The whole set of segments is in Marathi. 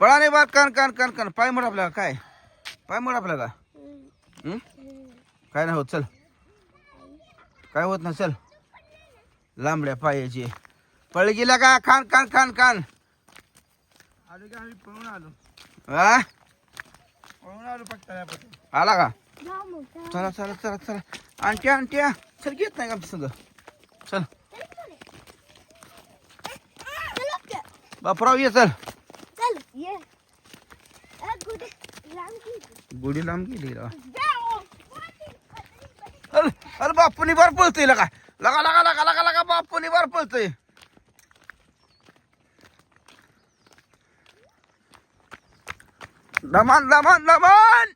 पळा नाही बार कान कान कान कान पाय मोड आपल्याला काय पाय मोड आपल्याला हं? काय नाही होत चल काय होत ना चल लांबड्या पायाची पळ गेला का खान खान खान खान आलो की आम्ही पळून आलो हा पळून आलो फक्त आला का चला चला चला चला आणट्या आणट्या चल घेत नाही का आमच्या संग चल बापराव ये चल ये अ, गुडे, लांब गुढी लांब गेली. अरे अरे बापूनी बार पळतोय लगा. लगा लगा लगा लगा लगा बापूनी बार पळतोय. दमान दमान दमान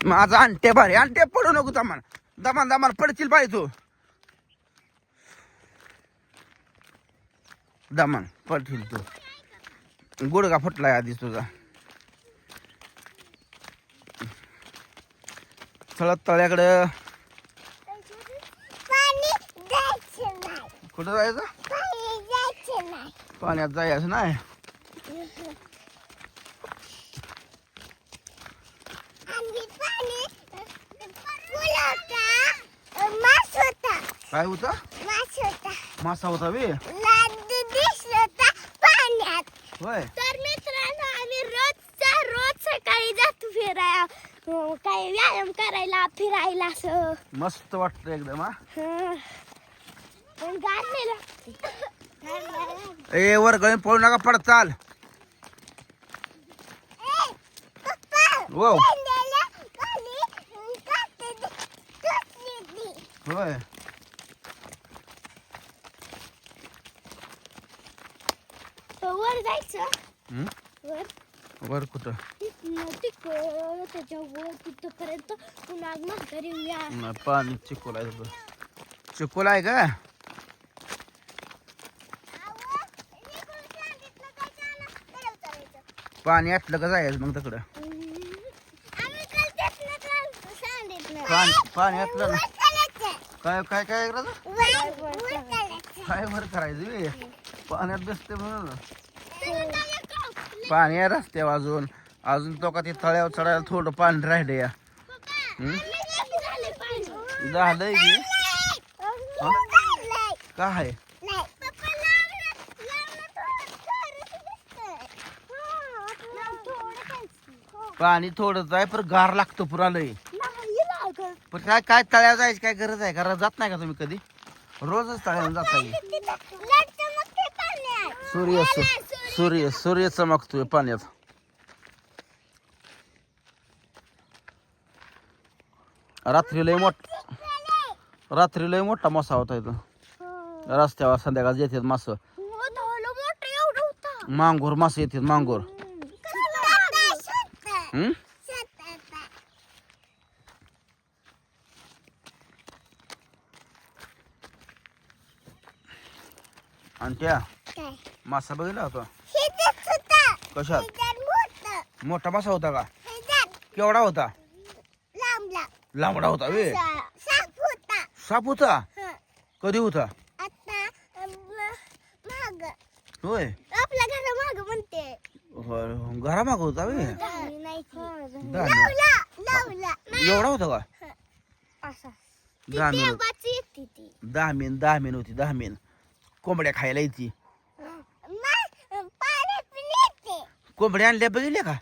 माझा अंटे भारी अंटे पडू नको दमान. दमान दमान पडतील पाहिजे तू. दमान पडतील तू. गुडगा फुटलाय आधीच तुझा. चला तळ्याकडं. कुठं जायचं? पाण्यात जायचं नाही. काय होतं? मास होता. मासा होता बे लाद दिसला होता पाण्यात होय. तर मित्रांनो आम्ही रोजचा रोज सकाळी जातो फिरायला. अं, काय व्यायाम करायला फिरायला असं. मस्त वाटतं एकदम हा. हं. पण लागते लागते. ए वर गळून पळू नका पड चाल. ए, पप्पा, अं, दे, ती. होय तर वर जायचं? वर. वर कुठं? तिकडं त्याच्यावर तिथपर्यंत पुन्हा म्हातारी पाणी चिकोला. चिकोला आहे का? पाणी आटलं का जायचं मग तिकडं? पाणी पाणी आटलं ना. काय काय काय करायचं? काय वर करायचं? पाण्यात बसते म्हणून. पाणी आहे रस्त्यावर अजून. अजून तो का ते तळ्यावर चढायला थोडं पाणी राहिलं या. झालंय की? काय आहे? पाणी थोडंच आहे पण गार लागतं पुरा लय पण काय काय तळ्यावर जायची काय गरज आहे? घरात जात नाही का तुम्ही कधी? रोजच तळ्यावर जाता की सूर्य सूर्य सूर्य चमकतोय पाण्यात रात्री लय मोठ रात्री लय मोठा मासा होता इथं रस्त्यावर संध्याकाळ येतात मास मांगोर मासे येतात मांगोर? आणि त्या मासा बघितला होता? कशात? मोठा. मासा होता का? केवढा होता? लांबडा होता वे. साप होता. कधी होता? आता माग. होय. आपल्या घरा माग म्हणते. घरा माग होता वे. नाही दहा लावला लावला. एवढा होता का? असा. दहा ती. दहा मिनिट होती दहा मिनिट कोंबड्या खायला येते मा- पाणी पण येते कोंबड्या आणल्या बघितल्या का?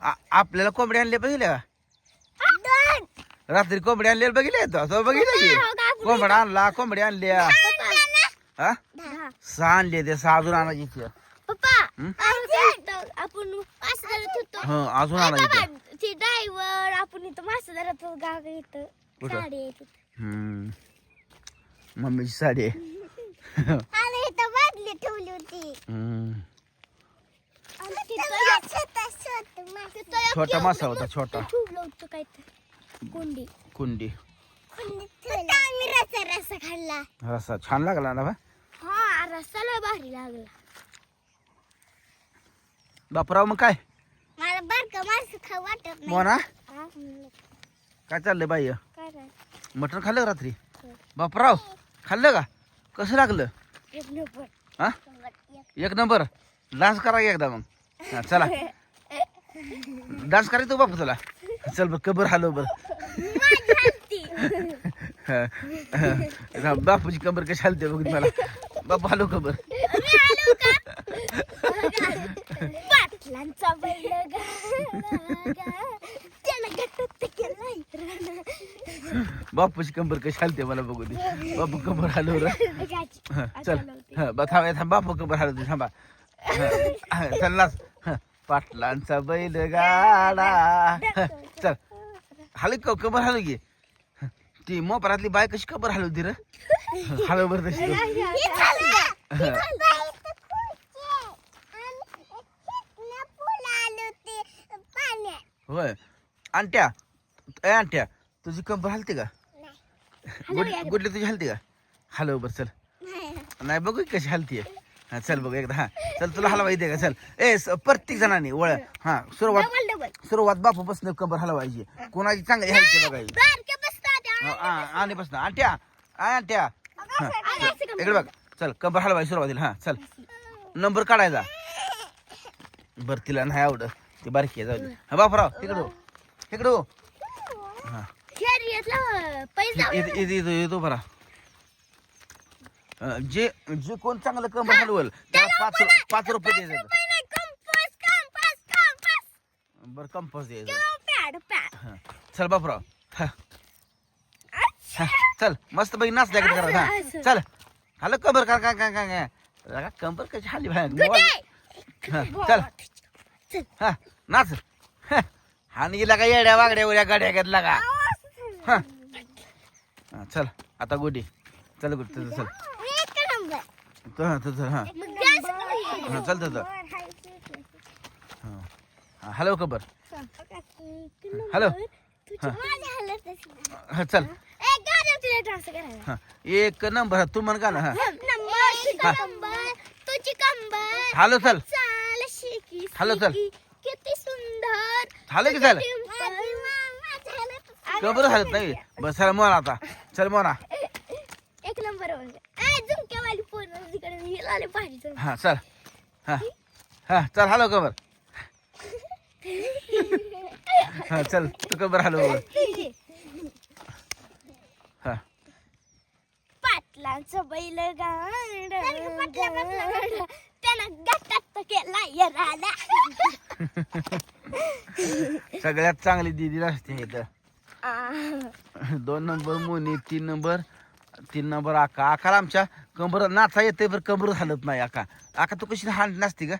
आ- आपल्याला कोंबड्या आणल्या बघितल्या का? रात्री कोंबड्या आणल्या बघितल्या का? असं बघितलं की? कोंबडा आणला कोंबड्या आणल्या. हा? सहा आणले ते सहा अजून आणायची इथे. हं? आपण मासे धरत होतो. हं अजून आणायची बाबा. ती ड्रायव्हर आपण इथं मासे धरत होतो. इथं. कुठं? साडी आहे तिथं. हम्म मम्मीची साडी आहे. आणि इथं बादली ठेवली होती. हम्म. आणि तिथं तिथं एक छोटा मासा होता छोटा. ठेवलं होतं काय तर कोंडी. कुंडी आम्ही रसा रसा खाल्ला. रसा छान लागला ना बा? हा भारी लागला. बापराव मग काय? मला बारका माणसं खा वाटत नाही. मोना? हा, काय चाललंय बाई मटण खाल्लं का रात्री? बापराव खाल्लं का? कसं लागलं? एक नंबर. हा? एक नंबर. डान्स करा एकदा मग. हा, चला. डान्स करायचं बापू तुला चल. बघ कबर हलव बरं. बापूची कबर कशी हलते बघ मला. बापू हलव कबर पाटलांचा बैल त्याला गटत केलाय बापूची कंबर कशी हलते मला बघू दे. बापू कंबर हलव रे हा, चल. हा, थांबा थांब बापू कंबर हलवते थांबा. चल नाच पाटलांचा बैल गाडा चल. हलव क कंबर हलव की? हा, ती मोपरातली बाय कशी कंबर हलवती रे? हलव बरं तशी हा. होय. अंट्या ए अंट्या तुझी कंबर हलते का? गुड गुडली तुझी हलते का? हलव बरं चल. नाही बघू की कशी हलतीये. हा चल बघू एकदा. हा चल तुला हलवा येते का? चल. ए स- प्रत्येक जणांनी वळ. हा सुरुवात सुरुवात बापू बसणं कंबर हलवायची. कोणाची चांगली हलते बघायची बारके बसतात हा, आ- आणि बसणं अंट्या आ अंट्या हा. इकडे बघ. चल कंबर हलवायची सुरुवातीला. हा चल. नंबर काढायचा बर तिला नाही आवडत. ती बारकी आहे जाऊ दे. हा बापराव तिकडं हो. तिकडं हो. हा. शर्यतला पैसा इथं इथं येतो बरा. जे जे कोण चांगलं कंबर हलवल त्याला पाच पाच रुपये द्यायचं. बरं कंपास द्यायचं. चल बापराव. चल मस्त पैकी नाच द्या करा हा. चल. हॅलो कंबर का काय काय काय काय कंबर कशी हाली हा, चल. हा नाच. हा. आणि हिला काय येड्या वागड्या उड्या गाड्या घेतला का हा. चल. आता गोडी. चल गोडी चल चल. तो हा चल हा. हा चल चल हा. हा, हॅलो खबर हॅलो तुझी हा चल. एक हा नंबर तू म्हण का ना हा. तुझी हॅलो चल चाल. हॅलो, चल. शिकी, किती सुंदर. हॅलो की चल. खबर हलत नाही. बस चल मोना आता. चल मोना एक नंबर झुमक्यावाली पोरं तिकडे. पाहिजे हा चल. हा. हा चल हॅलो खबर हा चल तू खबर हॅलो हा. पाटलांचं बैल गाड त्यानं गटात केला येराला सगळ्यात चांगली दिदी असते इथं दोन नंबर मोनी तीन नंबर तीन नंबर आका. आकाला आमच्या कंबर नाचा येते बरं कंबर हलत नाही आका. आका तू कशी हांड नसती का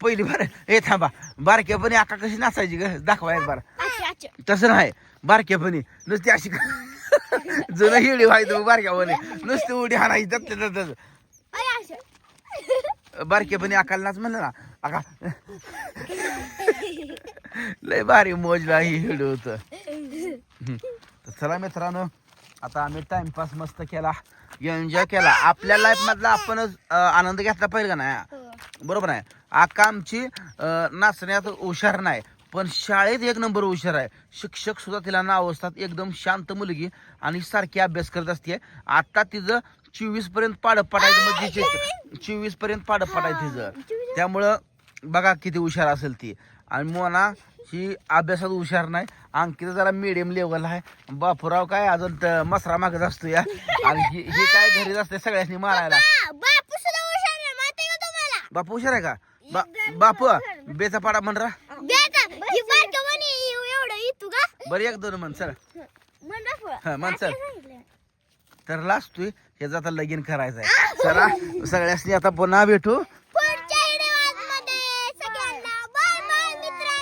पहिली बार ए थांबा. बारक्यापणी आका कशी नाचायची ग? दाखवा एक बार. तसं नाही. बारक्यापणी नुसती अशी जुनं हिडी व्हायचं बारक्यापणी नुसती उडी हाणायची असं. बारक्यापणी आकाला नाच म्हणलं ना आका लय भारी मोजला ही हिड होत. चला मित्रांनो आता आम्ही टाइमपास मस्त केला. एन्जॉय केला. आपल्या लाईफ मधला आपणच आनंद घेतला पाहिजे का नाही? बरोबर आहे. आका आमची नाचण्यात हुशार नाही पण शाळेत एक नंबर हुशार आहे. शिक्षक सुद्धा तिला नाव असतात एकदम शांत मुलगी आणि सारखी अभ्यास करत असते. आता तिचं चोवीसपर्यंत पाड पडायचं म्हणजे चोवीसपर्यंत पाड पडायचं तिचं. त्यामुळं बघा किती हुशार असेल ती. आणि मोना ही अभ्यासात हुशार नाही. अंकित जरा मिडियम लेवल आहे. बापूराव काय अजून त- मसरा मागत असतो या. आणि ही ही काय घरीच असते सगळ्यांनी मारायला. बापू सुद्धा हुशार आहे माहिती का तुम्हाला? बापू हुशार आहे का? बा- बापू बेचा पाडा म्हण रा. बेटा ही बारक्या म्हणे एवढं येतो का? बरं एक दोन म्हण चल. बापू हा, म्हण चल. सांगितलं? तर लास्ट तू ह्याचं आता लगीन करायचं आहे चला सगळ्यांनी आता पुन्हा भेटू.